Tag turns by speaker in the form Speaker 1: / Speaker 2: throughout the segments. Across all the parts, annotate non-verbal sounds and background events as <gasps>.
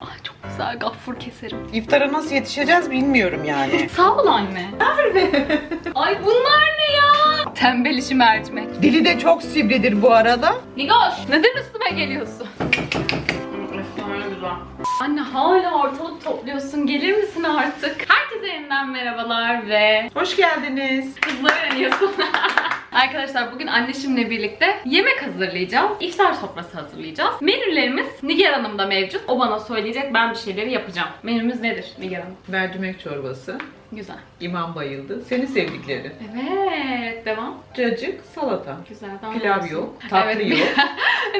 Speaker 1: Ay çok güzel gaffur keserim.
Speaker 2: İftara nasıl yetişeceğiz bilmiyorum yani. <laughs>
Speaker 1: Sağ ol anne. Nerede? Ay bunlar ne ya? Tembel işi mercimek.
Speaker 2: Dili de çok sivridir bu arada.
Speaker 1: Nigoş neden üstüme geliyorsun? Anne hala ortalık topluyorsun. Gelir misin artık? Herkese yeniden merhabalar ve
Speaker 2: Hoş geldiniz.
Speaker 1: kızlar oynuyorsun. <laughs> Arkadaşlar bugün anneşimle birlikte yemek hazırlayacağız. İftar sofrası hazırlayacağız. Menülerimiz Nigar Hanım'da mevcut. O bana söyleyecek ben bir şeyleri yapacağım. Menümüz nedir Nigar Hanım?
Speaker 2: Mercimek çorbası.
Speaker 1: Güzel.
Speaker 2: İmam bayıldı. Seni sevdikleri.
Speaker 1: Evet devam.
Speaker 2: Cacık, salata.
Speaker 1: Güzel.
Speaker 2: Pilav yok, tatlı
Speaker 1: Evet. <laughs>
Speaker 2: yok.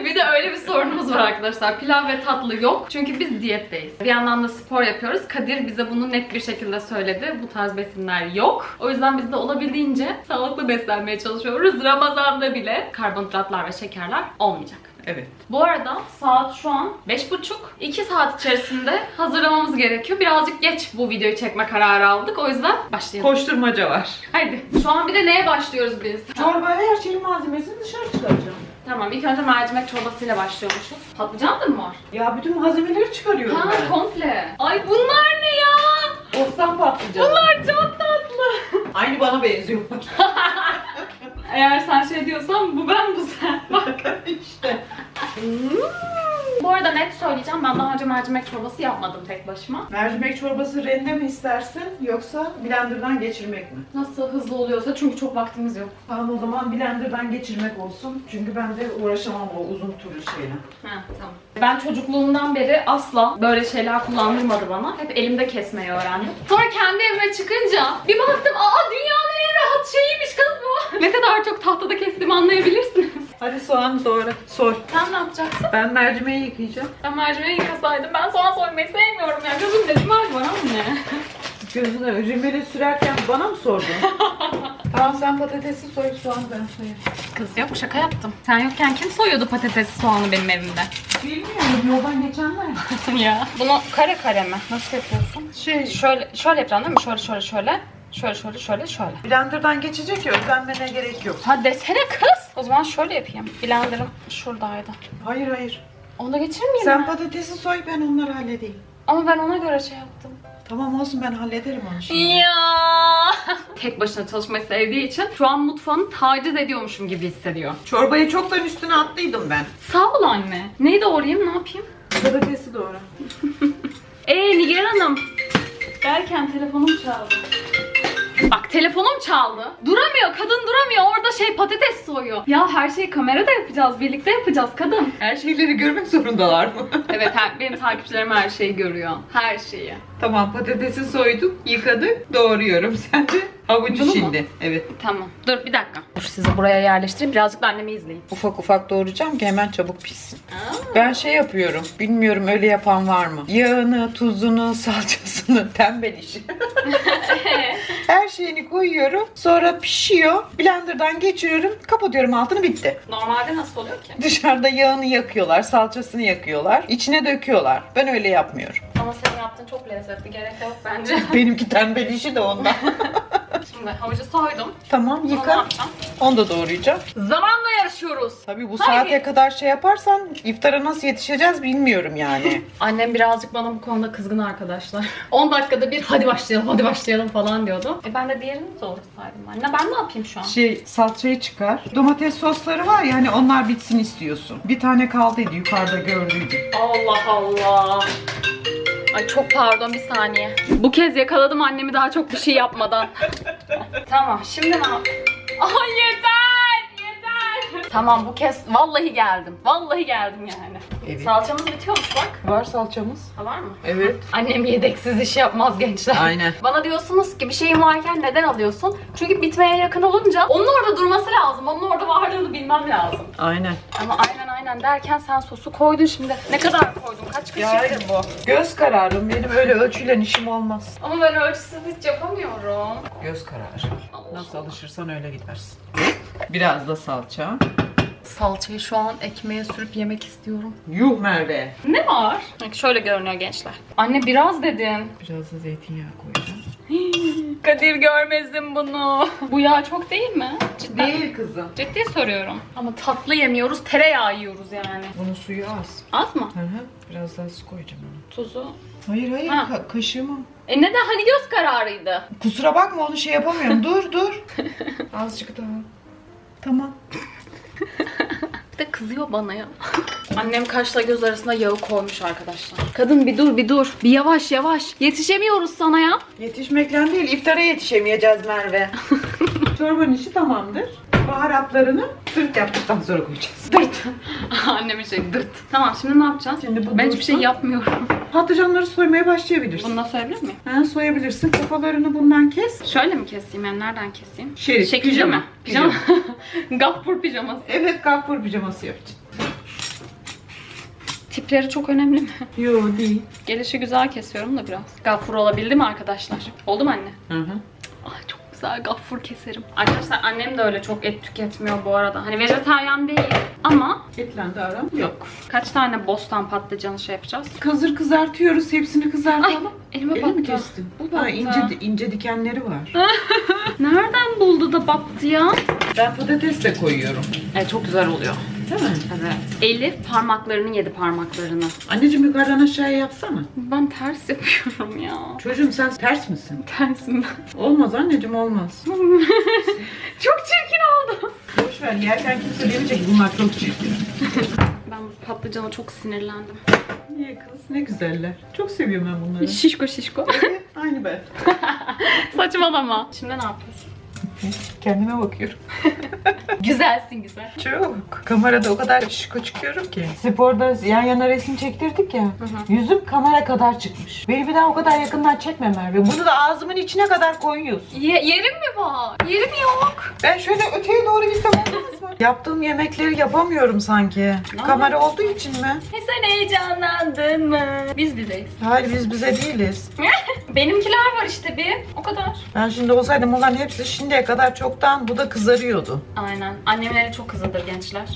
Speaker 1: bir de öyle bir sorunumuz var arkadaşlar. Pilav ve tatlı yok. Çünkü biz diyetteyiz. Bir yandan da spor yapıyoruz. Kadir bize bunu net bir şekilde söyledi. Bu tarz besinler yok. O yüzden biz de olabildiğince sağlıklı beslenmeye çalışıyoruz. Ramazan'da bile karbonhidratlar ve şekerler olmayacak.
Speaker 2: Evet.
Speaker 1: Bu arada saat şu an 5.30. 2 saat içerisinde hazırlamamız gerekiyor. Birazcık geç bu videoyu çekme kararı aldık. O yüzden başlayalım.
Speaker 2: Koşturmaca var.
Speaker 1: Haydi. Şu an bir de neye başlıyoruz biz?
Speaker 2: Çorba her şeyin malzemesini dışarı çıkaracağım.
Speaker 1: Tamam ilk önce mercimek çorbasıyla başlıyormuşuz. Patlıcan da mı var?
Speaker 2: Ya bütün malzemeleri çıkarıyorum
Speaker 1: Ha
Speaker 2: ben.
Speaker 1: komple. Ay bunlar ne ya?
Speaker 2: Bostan patlıcanı.
Speaker 1: Bunlar çok tatlı.
Speaker 2: Aynı bana benziyorlar. <laughs>
Speaker 1: Eğer sen şey diyorsan bu ben bu sen. <laughs> Bak.
Speaker 2: işte.
Speaker 1: Bu arada net söyleyeceğim ben daha önce mercimek çorbası yapmadım tek başıma.
Speaker 2: Mercimek çorbası rende mi istersin yoksa blenderdan geçirmek mi?
Speaker 1: Nasıl hızlı oluyorsa çünkü çok vaktimiz yok.
Speaker 2: Tamam o zaman blenderdan geçirmek olsun. Çünkü ben de uğraşamam o uzun türlü şeyle.
Speaker 1: Ha tamam. Ben çocukluğumdan beri asla böyle şeyler kullandırmadı bana. Hep elimde kesmeyi öğrendim. Sonra kendi evime çıkınca bir baktım aa dünyanın en rahat şeyiymiş kız bu. Ne kadar çok tahtada kestiğimi anlayabilirsiniz.
Speaker 2: Hadi soğan doğra. Soy.
Speaker 1: Sen ne yapacaksın?
Speaker 2: Ben mercimeği yıkayacağım.
Speaker 1: Ben mercimeği yıkasaydım. Ben soğan soymayı sevmiyorum ya. Gözümde rimel var anne.
Speaker 2: Gözüne rimeli sürerken bana mı sordun? <laughs> tamam sen patatesi soy soğanı ben soyarım.
Speaker 1: Kız yok şaka yaptım. Sen yokken kim soyuyordu patatesi soğanı benim evimde?
Speaker 2: Bilmiyorum yoldan geçenler. <laughs>
Speaker 1: ya. Bunu kare kare mi? Nasıl yapıyorsun?
Speaker 2: Şey
Speaker 1: Şöyle şöyle yapacaksın değil mi? Şöyle şöyle şöyle. Şöyle şöyle şöyle şöyle.
Speaker 2: blenderdan geçecek ya özenmene gerek yok.
Speaker 1: Ha desene kız. O zaman şöyle yapayım. Blender'ım şuradaydı.
Speaker 2: Hayır hayır.
Speaker 1: Onu da geçirmeyeyim
Speaker 2: Sen
Speaker 1: mi?
Speaker 2: patatesi soy ben onları halledeyim.
Speaker 1: Ama ben ona göre şey yaptım.
Speaker 2: Tamam olsun ben hallederim onu şimdi.
Speaker 1: Ya. <laughs> Tek başına çalışmayı sevdiği için şu an mutfağını taciz ediyormuşum gibi hissediyor.
Speaker 2: Çorbayı çoktan üstüne attıydım ben.
Speaker 1: Sağ ol anne. Neyi doğrayayım ne yapayım?
Speaker 2: Patatesi doğra. <laughs>
Speaker 1: Ee Nigar Hanım. Derken telefonum çaldı. Bak telefonum çaldı. Duramıyor kadın duramıyor. Orada şey patates soyuyor. Ya her şeyi kamerada yapacağız. Birlikte yapacağız kadın.
Speaker 2: Her şeyleri görmek zorundalar mı? <laughs>
Speaker 1: Evet her, benim takipçilerim her şeyi görüyor. Her şeyi.
Speaker 2: tamam patatesi soyduk, yıkadık, doğruyorum. Sen de
Speaker 1: Bunu mu?
Speaker 2: şimdi. Evet.
Speaker 1: Tamam. Dur bir dakika. Dur sizi buraya yerleştireyim. Birazcık da annemi izleyin.
Speaker 2: Ufak ufak doğrayacağım ki hemen çabuk pişsin. Ben şey yapıyorum. Bilmiyorum öyle yapan var mı? Yağını, tuzunu, <laughs> salçasını tembel işi. <laughs> <laughs> Her şeyini koyuyorum. Sonra pişiyor. Blenderdan geçiriyorum. Kapatıyorum altını bitti.
Speaker 1: Normalde nasıl oluyor ki?
Speaker 2: Dışarıda yağını yakıyorlar, salçasını yakıyorlar. içine döküyorlar. Ben öyle yapmıyorum.
Speaker 1: Ama senin yaptığın çok lezzetli. Gerek yok bence. <laughs>
Speaker 2: Benimki tembel işi de ondan. <laughs>
Speaker 1: Şimdi havucu soydum.
Speaker 2: tamam yıka.
Speaker 1: yapacağım?
Speaker 2: Onu da doğrayacağım.
Speaker 1: Zamanla yarışıyoruz.
Speaker 2: Tabii bu
Speaker 1: Hayır.
Speaker 2: saate kadar şey yaparsan iftara nasıl yetişeceğiz bilmiyorum yani. <laughs>
Speaker 1: Annem birazcık bana bu konuda kızgın arkadaşlar. 10 dakikada bir hadi başlayalım hadi başlayalım falan diyordu. E ben de diğerini doğrasaydım anne. Ben ne yapayım şu an?
Speaker 2: şey salçayı çıkar. Domates sosları var ya hani onlar bitsin istiyorsun. Bir tane kaldıydı yukarıda gördüydüm.
Speaker 1: Allah Allah. Ay çok pardon bir saniye. Bu kez yakaladım annemi daha çok bir şey yapmadan. <laughs> tamam şimdi ne yap? Ay yeter yeter. Tamam bu kez vallahi geldim. Vallahi geldim yani.
Speaker 2: Evet.
Speaker 1: Salçamız bitiyormuş bak.
Speaker 2: Var salçamız.
Speaker 1: Ha var mı?
Speaker 2: Evet.
Speaker 1: Annem yedeksiz iş yapmaz gençler.
Speaker 2: Aynen.
Speaker 1: Bana diyorsunuz ki bir şeyin varken neden alıyorsun? Çünkü bitmeye yakın olunca onun orada durması lazım. Onun orada varlığını bilmem lazım.
Speaker 2: Aynen.
Speaker 1: Ama aynen aynen derken sen sosu koydun şimdi. Ne kadar koydun? Kaç kaşıktır bu?
Speaker 2: Göz kararım. Benim öyle ölçüyle işim olmaz.
Speaker 1: Ama ben ölçüsüz hiç yapamıyorum.
Speaker 2: Göz kararı. Nasıl alışırsan öyle gidersin. Biraz da salça.
Speaker 1: Salçayı şu an ekmeğe sürüp yemek istiyorum.
Speaker 2: Yuh Merve.
Speaker 1: Ne var? Bak şöyle görünüyor gençler. Anne biraz dedin.
Speaker 2: Biraz da zeytinyağı koyacağım. <gasps>
Speaker 1: Kadir görmesin bunu. Bu yağ çok değil mi?
Speaker 2: Değil kızım.
Speaker 1: Ciddi soruyorum. Ama tatlı yemiyoruz, tereyağı yiyoruz yani.
Speaker 2: Bunun suyu az.
Speaker 1: Az mı?
Speaker 2: Hı hı. Biraz daha su koyacağım ona.
Speaker 1: Tuzu.
Speaker 2: Hayır hayır
Speaker 1: Ha.
Speaker 2: ka- kaşığımı.
Speaker 1: E neden? Hani göz kararıydı.
Speaker 2: Kusura bakma onu şey yapamıyorum. dur dur. Azıcık daha. Tamam.
Speaker 1: Bir de kızıyor bana ya. Annem kaşla göz arasında yağı koymuş arkadaşlar. Kadın bir dur bir dur. Bir yavaş yavaş. Yetişemiyoruz sana ya.
Speaker 2: Yetişmekten değil iftara yetişemeyeceğiz Merve. <laughs> Çorbanın işi tamamdır. Baharatlarını Türk yaptıktan sonra koyacağız.
Speaker 1: Dırt. <laughs> Annemin şey dırt. Tamam şimdi ne yapacağız?
Speaker 2: Şimdi bu
Speaker 1: ben hiçbir şey
Speaker 2: dursun.
Speaker 1: yapmıyorum. <laughs>
Speaker 2: Patlıcanları soymaya başlayabilirsin.
Speaker 1: Bunu nasıl söyleyebilir miyim?
Speaker 2: Ha, soyabilirsin. Kafalarını bundan kes.
Speaker 1: Şöyle mi keseyim yani nereden keseyim?
Speaker 2: Şerit,
Speaker 1: Şekilli
Speaker 2: pijama.
Speaker 1: mi? Pijama. <laughs> Gaffur pijaması.
Speaker 2: Evet kalpur pijaması yapacağız.
Speaker 1: Tipleri çok önemli mi?
Speaker 2: Yo değil.
Speaker 1: Gelişi güzel kesiyorum da biraz. Gaffur olabildi mi arkadaşlar? Oldu mu anne?
Speaker 2: Hı hı.
Speaker 1: Ay çok güzel gaffur keserim. Arkadaşlar annem de öyle çok et tüketmiyor bu arada. Hani vejetaryen değil ama
Speaker 2: Etle de aram yok.
Speaker 1: kaç tane bostan patlıcanı şey yapacağız?
Speaker 2: Kazır kızartıyoruz. Hepsini
Speaker 1: Ay
Speaker 2: kızartalım.
Speaker 1: elime
Speaker 2: Eli
Speaker 1: battı.
Speaker 2: mi kestin?
Speaker 1: Bu battı.
Speaker 2: ince, ince dikenleri var. <laughs>
Speaker 1: Nereden buldu da battı ya?
Speaker 2: Ben patates de koyuyorum.
Speaker 1: Evet çok güzel oluyor.
Speaker 2: Değil mi?
Speaker 1: Evet. Elif parmaklarını yedi parmaklarını.
Speaker 2: Anneciğim yukarıdan aşağıya yapsana.
Speaker 1: Ben ters yapıyorum ya.
Speaker 2: Çocuğum sen ters misin?
Speaker 1: Tersinden.
Speaker 2: Olmaz anneciğim olmaz. <laughs>
Speaker 1: çok çirkin oldu.
Speaker 2: Boş ver yerken kimse demeyecek bunlar çok çirkin. <laughs>
Speaker 1: Ben bu patlıcana çok sinirlendim.
Speaker 2: Niye kız? Ne güzeller. Çok seviyorum ben bunları.
Speaker 1: Şişko şişko.
Speaker 2: Aynı ben. <laughs>
Speaker 1: Saçmalama. Şimdi ne yapıyorsun?
Speaker 2: Kendime bakıyorum. <laughs>
Speaker 1: Güzelsin güzel.
Speaker 2: Çok. Kamerada o kadar şişko çıkıyorum ki. Sporda yan yana resim çektirdik ya.
Speaker 1: hı.
Speaker 2: Yüzüm kamera kadar çıkmış. Beni bir daha o kadar yakından çekme Merve. Bunu da ağzımın içine kadar koyuyorsun.
Speaker 1: Ye- yerim mi var? Yerim yok.
Speaker 2: Ben şöyle öteye doğru gitsem olmaz mı? Yaptığım yemekleri yapamıyorum sanki. Kamera olduğu için mi?
Speaker 1: E sen heyecanlandın mı? Biz bizeyiz.
Speaker 2: Hayır biz bize değiliz. <laughs>
Speaker 1: Benimkiler var işte bir. O kadar.
Speaker 2: Ben şimdi olsaydım onların hepsi şimdiye kadar çoktan bu da kızarıyordu.
Speaker 1: Aynen. Annemin eli çok hızlıdır gençler.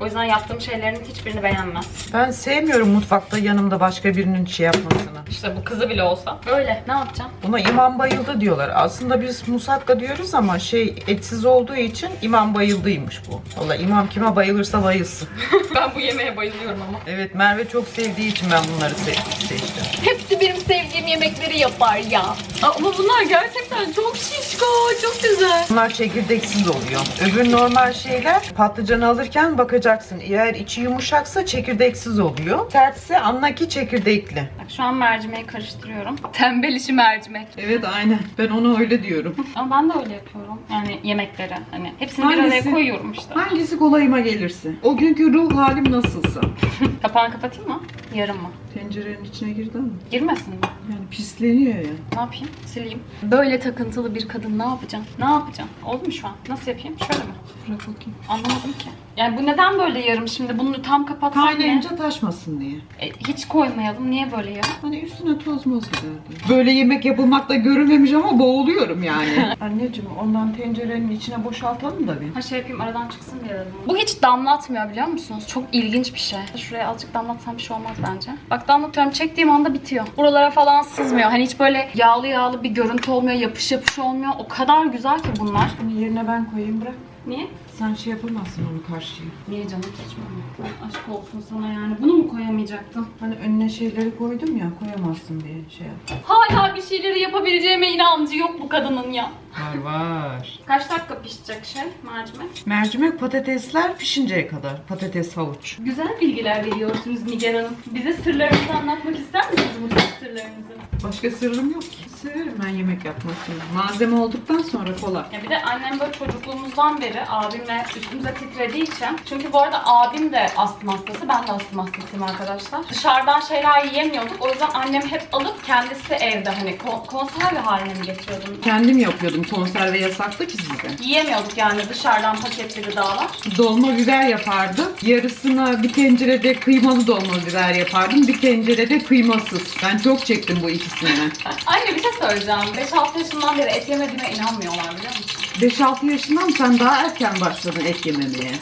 Speaker 1: O yüzden yaptığım şeylerin hiçbirini beğenmez.
Speaker 2: Ben sevmiyorum mutfakta yanımda başka birinin şey yapmasını.
Speaker 1: İşte bu kızı bile olsa. Öyle. Ne yapacağım?
Speaker 2: Buna imam bayıldı diyorlar. Aslında biz musakka diyoruz ama şey etsiz olduğu için imam bayıldıymış bu. Valla imam kime bayılırsa bayılsın. <laughs>
Speaker 1: ben bu yemeğe bayılıyorum ama.
Speaker 2: Evet Merve çok sevdiği için ben bunları se- seçtim.
Speaker 1: Hepsi benim sevdiğim yemekleri yapar ya. Ama bunlar gerçekten çok şişko, çok güzel.
Speaker 2: Bunlar çekirdeksiz oluyor. Öbür normal şeyler patlıcanı alırken bakacaksın. Eğer içi yumuşaksa çekirdeksiz oluyor. Sertse anla ki çekirdekli.
Speaker 1: Bak şu an mercimeği karıştırıyorum. <laughs> Tembel işi mercimek.
Speaker 2: Evet aynen. Ben ona öyle diyorum.
Speaker 1: Ama ben de öyle yapıyorum. Yani yemekleri. Hani hepsini bir
Speaker 2: Hangisi?
Speaker 1: araya koyuyorum işte.
Speaker 2: Hangisi kolayıma gelirse. O günkü ruh halim nasılsa. <laughs>
Speaker 1: Kapağını kapatayım mı? Yarım mı?
Speaker 2: Tencerenin içine girdi ama.
Speaker 1: Girmesin mi?
Speaker 2: Yani pisleniyor ya.
Speaker 1: Ne yapayım? Sileyim. Böyle takıntılı bir kadın ne yapacağım? Ne yapacağım? Oldu mu şu an? Nasıl yapayım? Şöyle mi?
Speaker 2: Bırak bakayım.
Speaker 1: Anlamadım ki. Yani bu neden böyle yarım şimdi? Bunu tam kapatsam ne?
Speaker 2: Kaynayınca taşmasın diye.
Speaker 1: E, hiç koymayalım. Niye böyle yarım?
Speaker 2: Hani üstüne toz moz gider diye. Böyle yemek yapılmakta görülmemiş ama boğuluyorum yani. <laughs> Anneciğim ondan tencerenin içine boşaltalım da bir.
Speaker 1: Ha şey yapayım aradan çıksın diye dedim. Bu hiç damlatmıyor biliyor musunuz? Çok ilginç bir şey. Şuraya azıcık damlatsam bir şey olmaz bence. Bak damlatıyorum çektiğim anda bitiyor. Buralara falan sızmıyor. Hani hiç böyle yağlı yağlı bir görüntü olmuyor. Yapış yapış olmuyor. O kadar güzel ki bunlar.
Speaker 2: Bunu yerine ben koyayım bırak.
Speaker 1: Niye?
Speaker 2: Sen şey yapamazsın onu karşıya.
Speaker 1: Niye canım mu? Aşk olsun sana yani. Bunu mu koyamayacaktım?
Speaker 2: Hani önüne şeyleri koydum ya koyamazsın diye şey yap.
Speaker 1: Hala bir şeyleri yapabileceğime inancı yok bu kadının ya.
Speaker 2: Var var.
Speaker 1: Kaç dakika pişecek şey mercimek?
Speaker 2: Mercimek patatesler pişinceye kadar. Patates havuç.
Speaker 1: Güzel bilgiler veriyorsunuz Nigar Hanım. Bize sırlarınızı anlatmak ister misiniz mutfak sırlarınızı?
Speaker 2: Başka sırrım yok ki. Severim ben yemek yapmasını. Malzeme olduktan sonra kolay.
Speaker 1: Ya bir de annem böyle çocukluğumuzdan beri abimle üstümüze titrediği için. Çünkü bu arada abim de astım hastası, ben de astım hastasıyım arkadaşlar. Dışarıdan şeyler yiyemiyorduk. O yüzden annem hep alıp kendisi evde hani kon- konserve haline mi getiriyordum?
Speaker 2: Kendim yapıyordum. Konserve yasaktı ki size.
Speaker 1: Yiyemiyorduk yani dışarıdan paketli gıdalar.
Speaker 2: Dolma biber yapardım. Yarısına bir tencerede kıymalı dolma biber yapardım. Bir tencerede kıymasız. Ben çok çektim bu ikisinden.
Speaker 1: Anne bir şey söyleyeceğim. 5-6 yaşından beri et yemediğime inanmıyorlar biliyor musun?
Speaker 2: 5-6 yaşından sen daha erken başladın et yememeye.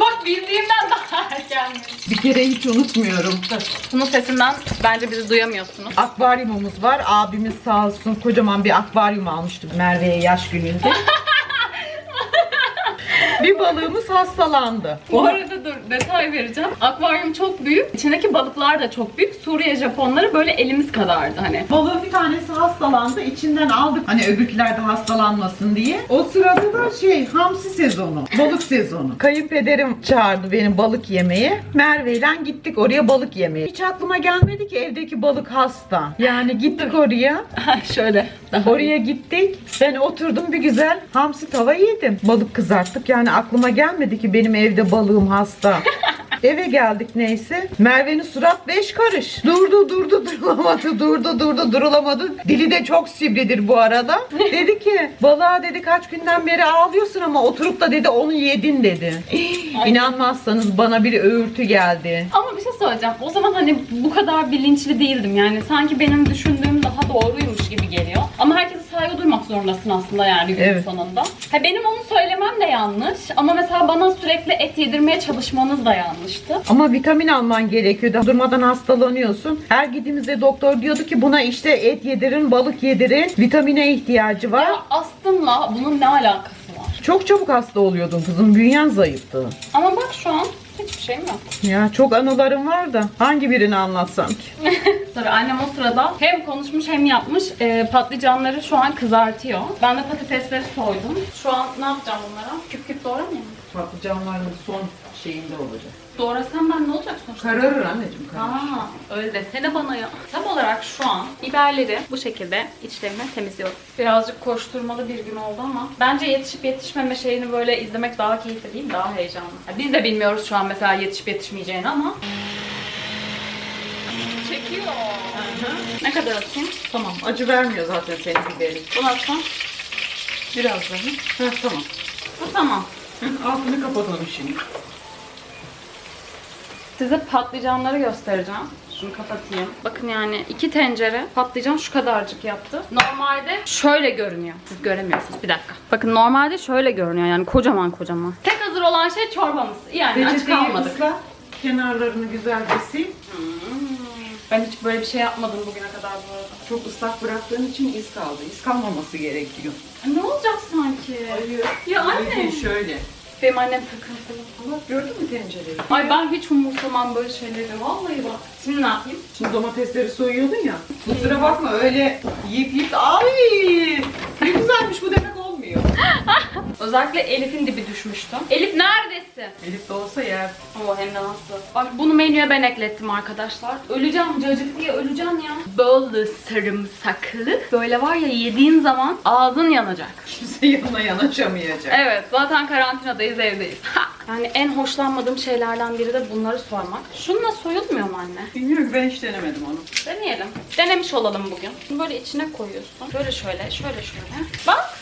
Speaker 1: Bak bildiğimden daha <laughs> erkenmiş.
Speaker 2: Bir kere hiç unutmuyorum.
Speaker 1: Bunun sesinden bence bizi duyamıyorsunuz.
Speaker 2: Akvaryumumuz var. Abimiz sağ olsun kocaman bir akvaryum almıştı Merve'ye yaş gününde. <laughs> bir balığımız hastalandı.
Speaker 1: Bu arada dur detay vereceğim. Akvaryum çok büyük. İçindeki balıklar da çok büyük. Suriye Japonları böyle elimiz kadardı hani.
Speaker 2: Balığın bir tanesi hastalandı. içinden aldık. Hani öbürküler de hastalanmasın diye. O sırada da şey hamsi sezonu. Balık sezonu. Kayınpederim çağırdı beni balık yemeye. Merve'yle gittik oraya balık yemeye. Hiç aklıma gelmedi ki evdeki balık hasta. Yani gittik oraya.
Speaker 1: Şöyle.
Speaker 2: Oraya gittik. Ben oturdum bir güzel hamsi tava yedim. Balık kızarttık. Yani aklıma gelmedi ki benim evde balığım hasta. <laughs> Eve geldik neyse. Merve'nin surat beş karış. Durdu durdu durulamadı. Durdu durdu durulamadı. Dili de çok sivridir bu arada. Dedi ki balığa dedi kaç günden beri ağlıyorsun ama oturup da dedi onu yedin dedi. İnanmazsanız bana bir öğürtü geldi.
Speaker 1: Ama bir şey söyleyeceğim. O zaman hani bu kadar bilinçli değildim. Yani sanki benim düşündüğüm daha doğruymuş gibi geliyor. Ama herkese saygı duymak zorundasın aslında yani gün
Speaker 2: Evet.
Speaker 1: sonunda. Ha, benim onu söylemem de yanlış. Ama mesela bana sürekli et yedirmeye çalışmanız da yanlıştı.
Speaker 2: Ama vitamin alman gerekiyordu. Durmadan hastalanıyorsun. Her gittiğimizde doktor diyordu ki buna işte et yedirin, balık yedirin. Vitamine ihtiyacı var.
Speaker 1: Ya aslında bunun ne alakası var?
Speaker 2: Çok çabuk hasta oluyordun kızım. Bünyen zayıftı.
Speaker 1: Ama bak şu an hiçbir şeyim yok.
Speaker 2: Ya çok anılarım var da hangi birini anlatsam ki? <laughs>
Speaker 1: Tabii annem o sırada hem konuşmuş hem yapmış e, patlıcanları şu an kızartıyor. Ben de patatesleri soydum. Şu an ne yapacağım bunlara? Küp küp doğramayayım mı?
Speaker 2: Patlıcanların son şeyinde olacak.
Speaker 1: Doğrasam ben ne olacak sonuçta?
Speaker 2: Kararır anneciğim kararır.
Speaker 1: Aa, öyle desene bana ya. Tam olarak şu an biberleri bu şekilde içlerini temizliyorum. Birazcık koşturmalı bir gün oldu ama bence yetişip yetişmeme şeyini böyle izlemek daha keyifli değil mi? Daha heyecanlı. Ya biz de bilmiyoruz şu an mesela yetişip yetişmeyeceğini ama. Çekiyor. Ne kadar atayım?
Speaker 2: Tamam acı vermiyor zaten senin biberin.
Speaker 1: Bunu atsam.
Speaker 2: Biraz daha. Heh, tamam.
Speaker 1: Bu tamam.
Speaker 2: Altını kapatalım şimdi.
Speaker 1: Size patlıcanları göstereceğim. Şunu kapatayım. Bakın yani iki tencere patlıcan şu kadarcık yaptı. Normalde şöyle görünüyor. Siz göremiyorsunuz. Bir dakika. Bakın normalde şöyle görünüyor yani kocaman kocaman. Tek hazır olan şey çorbamız. Yani aç kalmadık.
Speaker 2: Kenarlarını güzelce sil.
Speaker 1: Ben hiç böyle bir şey yapmadım bugüne kadar bu arada.
Speaker 2: Çok ıslak bıraktığın için iz kaldı. İz kalmaması gerekiyor.
Speaker 1: Ne olacak sanki?
Speaker 2: Hayır.
Speaker 1: Ya anne.
Speaker 2: Hayır, şöyle.
Speaker 1: Benim annem takıntılı.
Speaker 2: Bak gördün mü tencereyi?
Speaker 1: Ay ben hiç umursamam böyle şeyleri. Vallahi bak. Şimdi ne yapayım?
Speaker 2: Şimdi domatesleri soyuyordun ya. Kusura bakma öyle yiyip yiyip ay ne güzelmiş bu demek olmuyor. <laughs>
Speaker 1: Özellikle Elif'in dibi düşmüştü. Elif neredesin?
Speaker 2: Elif de olsa yer.
Speaker 1: Oo hem de nasıl. Bak bunu menüye ben eklettim arkadaşlar. Öleceğim cacık diye öleceğim ya. Böyle sarımsaklı. Böyle var ya yediğin zaman ağzın yanacak. <laughs>
Speaker 2: Kimse yanına yanaşamayacak.
Speaker 1: Evet zaten karantinadayız evdeyiz. <laughs> Yani en hoşlanmadığım şeylerden biri de bunları soymak. Şununla soyulmuyor mu anne?
Speaker 2: Bilmiyorum ben hiç denemedim onu.
Speaker 1: Deneyelim. Denemiş olalım bugün. Bunu böyle içine koyuyorsun. Böyle şöyle, şöyle şöyle. Bak.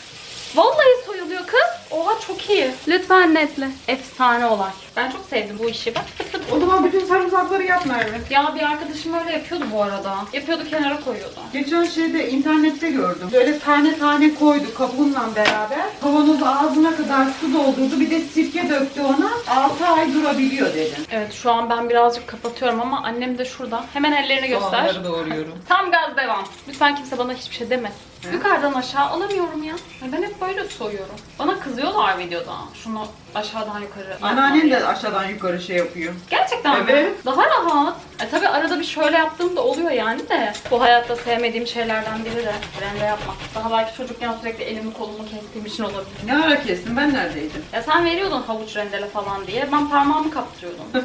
Speaker 1: Vallahi soyuluyor kız. Oha çok iyi. Lütfen netle. Efsane olay. Ben çok sevdim bu işi. Bak fıt fıt
Speaker 2: O zaman bütün sarımsakları yap Merve.
Speaker 1: Ya bir arkadaşım öyle yapıyordu bu arada. Yapıyordu kenara koyuyordu.
Speaker 2: Geçen şeyde internette gördüm. Böyle tane tane koydu kabuğunla beraber. Kavanoz ağzına kadar su doldurdu. Bir de sirke döktü ona. 6 ay durabiliyor dedi.
Speaker 1: Evet şu an ben birazcık kapatıyorum ama annem de şurada. Hemen ellerini göster.
Speaker 2: Soğanları doğruyorum.
Speaker 1: Tam gaz devam. Lütfen kimse bana hiçbir şey demesin. Yukarıdan aşağı alamıyorum ya. Ben hep böyle soyuyorum. Bana kızıyorlar videoda. Şunu aşağıdan yukarı.
Speaker 2: Anneannem de aşağıdan yukarı şey yapıyor.
Speaker 1: Gerçekten mi?
Speaker 2: Evet.
Speaker 1: Daha rahat. E tabi arada bir şöyle yaptığım da oluyor yani de. Bu hayatta sevmediğim şeylerden biri de rende yapmak. Daha belki çocukken sürekli elimi kolumu kestiğim için olabilir.
Speaker 2: Ne ara kestin ben neredeydim?
Speaker 1: Ya sen veriyordun havuç rendele falan diye. Ben parmağımı kaptırıyordum. <laughs>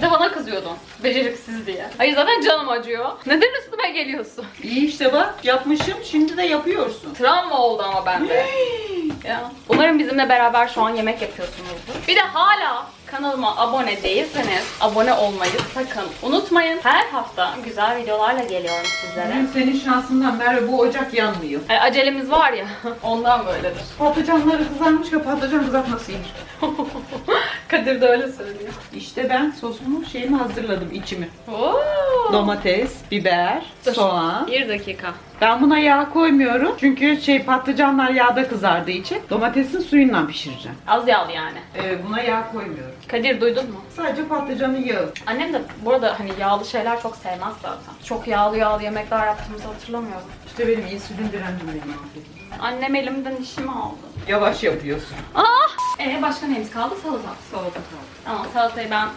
Speaker 1: bir de bana kızıyordun. Beceriksiz diye. Hayır zaten canım acıyor. Neden üstüme geliyorsun?
Speaker 2: İyi işte bak yapmışım şimdi de yapıyorsun.
Speaker 1: Travma oldu ama bende. ya. Umarım bizimle beraber şu an yemek yapıyorsunuzdur. Bir de hala kanalıma abone değilseniz abone olmayı sakın unutmayın. Her hafta güzel videolarla geliyorum sizlere.
Speaker 2: Benim senin şansından Merve bu ocak yanmıyor.
Speaker 1: Ay, acelemiz var ya <laughs> ondan böyledir.
Speaker 2: Patlıcanları kızarmış ya patlıcan kızartması yenir. <laughs>
Speaker 1: Kadir de öyle söylüyor.
Speaker 2: İşte ben sosumu şeyimi hazırladım içimi.
Speaker 1: Oo.
Speaker 2: Domates, biber,
Speaker 1: Dur.
Speaker 2: soğan.
Speaker 1: Bir dakika.
Speaker 2: Ben buna yağ koymuyorum. Çünkü şey patlıcanlar yağda kızardığı için domatesin suyundan pişireceğim.
Speaker 1: Az yağlı yani.
Speaker 2: Ee, buna yağ koymuyorum.
Speaker 1: Kadir duydun mu?
Speaker 2: Sadece patlıcanın yağı.
Speaker 1: Annem de bu arada hani yağlı şeyler çok sevmez zaten. Çok yağlı yağlı yemekler yaptığımızı hatırlamıyorum.
Speaker 2: İşte benim insülin direncim benim.
Speaker 1: Annem elimden işimi aldı.
Speaker 2: Yavaş yapıyorsun.
Speaker 1: Ee başka neyimiz kaldı? Salata.
Speaker 2: Salata kaldı.
Speaker 1: Ama salatayı ben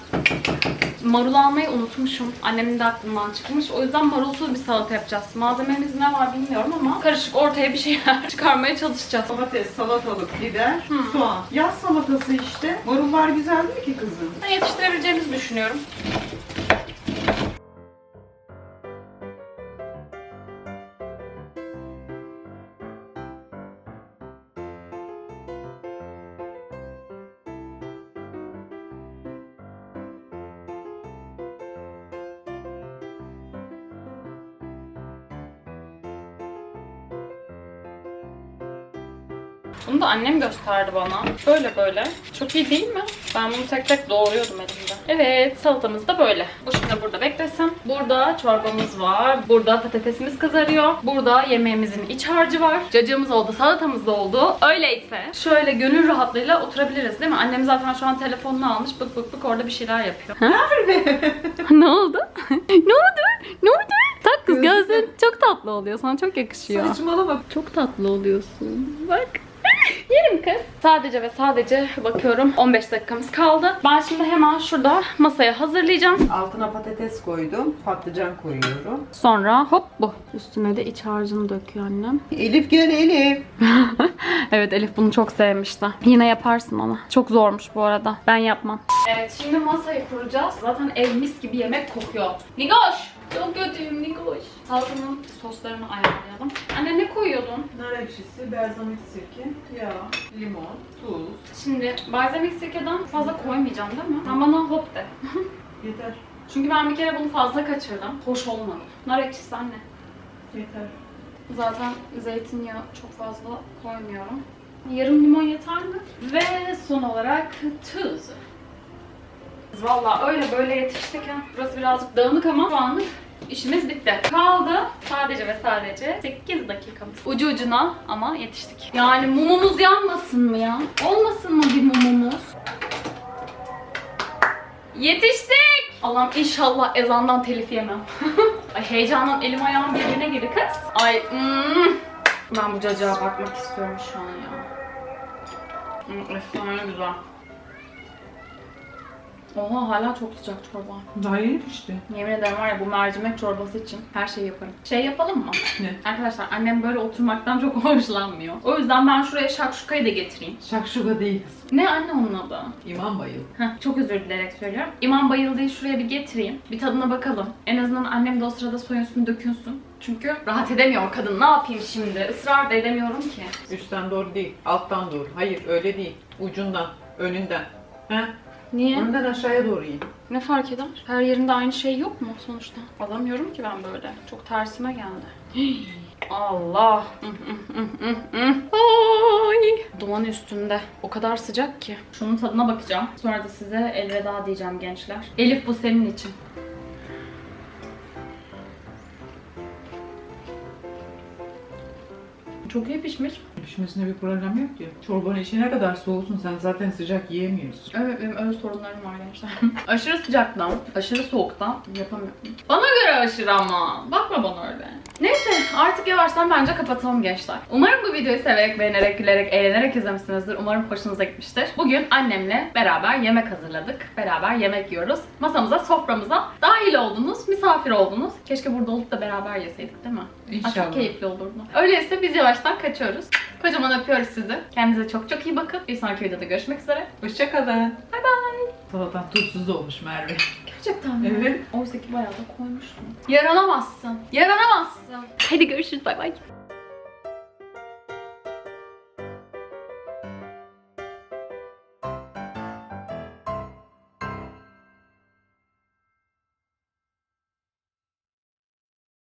Speaker 1: marul almayı unutmuşum. Annemin de aklından çıkmış. O yüzden marulsuz bir salata yapacağız. Malzememiz ne var bilmiyorum ama karışık ortaya bir şeyler <laughs> çıkarmaya çalışacağız.
Speaker 2: Domates, salatalık, biber,
Speaker 1: Hı.
Speaker 2: soğan. Yaz salatası işte. Marullar güzel değil ki kızım.
Speaker 1: Ben yetiştirebileceğimizi düşünüyorum. Annem gösterdi bana. Böyle böyle. Çok iyi değil mi? Ben bunu tek tek doğruyordum elimde. Evet salatamız da böyle. Bu şimdi burada beklesin. Burada çorbamız var. Burada patatesimiz kızarıyor. Burada yemeğimizin iç harcı var. Cacığımız oldu, salatamız da oldu. Öyleyse şöyle gönül rahatlığıyla oturabiliriz değil mi? Annem zaten şu an telefonunu almış. Bık bık bık orada bir şeyler yapıyor. Nerede? <laughs> ne oldu? <laughs> ne oldu? Ne oldu? Tak kız gözlerin çok tatlı oluyor. Sana çok yakışıyor.
Speaker 2: Saçmalama.
Speaker 1: Çok tatlı oluyorsun. Bak. <laughs> Yerim kız. Sadece ve sadece bakıyorum 15 dakikamız kaldı. Ben şimdi hemen şurada masaya hazırlayacağım.
Speaker 2: Altına patates koydum. Patlıcan koyuyorum.
Speaker 1: Sonra hop bu. Üstüne de iç harcını döküyor annem.
Speaker 2: Elif gel Elif. <laughs>
Speaker 1: Evet Elif bunu çok sevmişti. Yine yaparsın ona. Çok zormuş bu arada. Ben yapmam. Evet şimdi masayı kuracağız. Zaten ev mis gibi yemek kokuyor. Nigoş! Çok kötüyüm Nigoş. Salatanın soslarını ayarlayalım. Anne ne koyuyordun?
Speaker 2: Nar ekşisi, balzamik sirke, yağ, limon, tuz.
Speaker 1: Şimdi balzamik sirkeden fazla koymayacağım değil mi? Sen bana hop de. <laughs>
Speaker 2: Yeter.
Speaker 1: Çünkü ben bir kere bunu fazla kaçırdım. Hoş olmadı. Nar ekşisi anne.
Speaker 2: Yeter.
Speaker 1: Zaten zeytinyağı çok fazla koymuyorum. Yarım limon yeter mi? Ve son olarak tuz. Valla öyle böyle yetiştik ha. Burası birazcık dağınık ama şu anlık işimiz bitti. Kaldı sadece ve sadece 8 dakikamız. Ucu ucuna ama yetiştik. Yani mumumuz yanmasın mı ya? Olmasın mı bir mumumuz? Yetiştik! Allah'ım inşallah ezandan telif yemem. <laughs> Ay heyecandan elim ayağım birbirine girdi kız. Ay mm. Ben bu cacığa bakmak istiyorum şu an ya. Hmm, efsane güzel. Oha hala çok sıcak çorba.
Speaker 2: Daha yeni pişti.
Speaker 1: Yemin ederim var ya bu mercimek çorbası için her şeyi yaparım. Şey yapalım mı?
Speaker 2: Ne?
Speaker 1: Arkadaşlar annem böyle oturmaktan çok <laughs> hoşlanmıyor. O yüzden ben şuraya şakşukayı da getireyim.
Speaker 2: Şakşuka değil kızım.
Speaker 1: Ne anne onun adı?
Speaker 2: İmam bayıldı.
Speaker 1: Heh, çok özür dileyerek söylüyorum. İmam Bayıldı'yı şuraya bir getireyim. Bir tadına bakalım. En azından annem de o sırada soyunsun dökünsün. Çünkü rahat edemiyor kadın. Ne yapayım şimdi? Israr da edemiyorum ki.
Speaker 2: Üstten doğru değil, alttan doğru. Hayır öyle değil. Ucundan, önünden. He?
Speaker 1: Niye?
Speaker 2: Önden aşağıya doğru in.
Speaker 1: Ne fark eder? Her yerinde aynı şey yok mu sonuçta? Alamıyorum ki ben böyle. Çok tersime geldi. <gasps> Allah. <laughs> Ay. Duman üstünde. O kadar sıcak ki. Şunun tadına bakacağım. Sonra da size elveda diyeceğim gençler. Elif bu senin için. Çok iyi pişmiş.
Speaker 2: Pişmesine bir problem yok ki. Çorbanın içi ne kadar soğusun sen zaten sıcak yiyemiyorsun.
Speaker 1: Evet benim öyle sorunlarım var gençler. <laughs> aşırı sıcaktan, aşırı soğuktan yapamıyorum. Bana göre aşırı ama. Bakma bana öyle. Neyse artık yavaştan bence kapatalım gençler. Umarım bu videoyu severek, beğenerek, gülerek, eğlenerek izlemişsinizdir. Umarım hoşunuza gitmiştir. Bugün annemle beraber yemek hazırladık. Beraber yemek yiyoruz. Masamıza, soframıza dahil oldunuz, misafir oldunuz. Keşke burada olup da beraber yeseydik değil mi?
Speaker 2: İnşallah.
Speaker 1: çok keyifli olurdu. Öyleyse biz yavaştan kaçıyoruz. Kocaman öpüyoruz sizi. Kendinize çok çok iyi bakın. Bir sonraki videoda görüşmek üzere.
Speaker 2: Hoşçakalın.
Speaker 1: Bay bay.
Speaker 2: Salatan tuzsuz olmuş Merve.
Speaker 1: Gerçekten mi?
Speaker 2: Evet.
Speaker 1: Oysa ki bayağı da koymuştum. Yaranamazsın. Yaranamazsın. Hadi görüşürüz. Bay bay.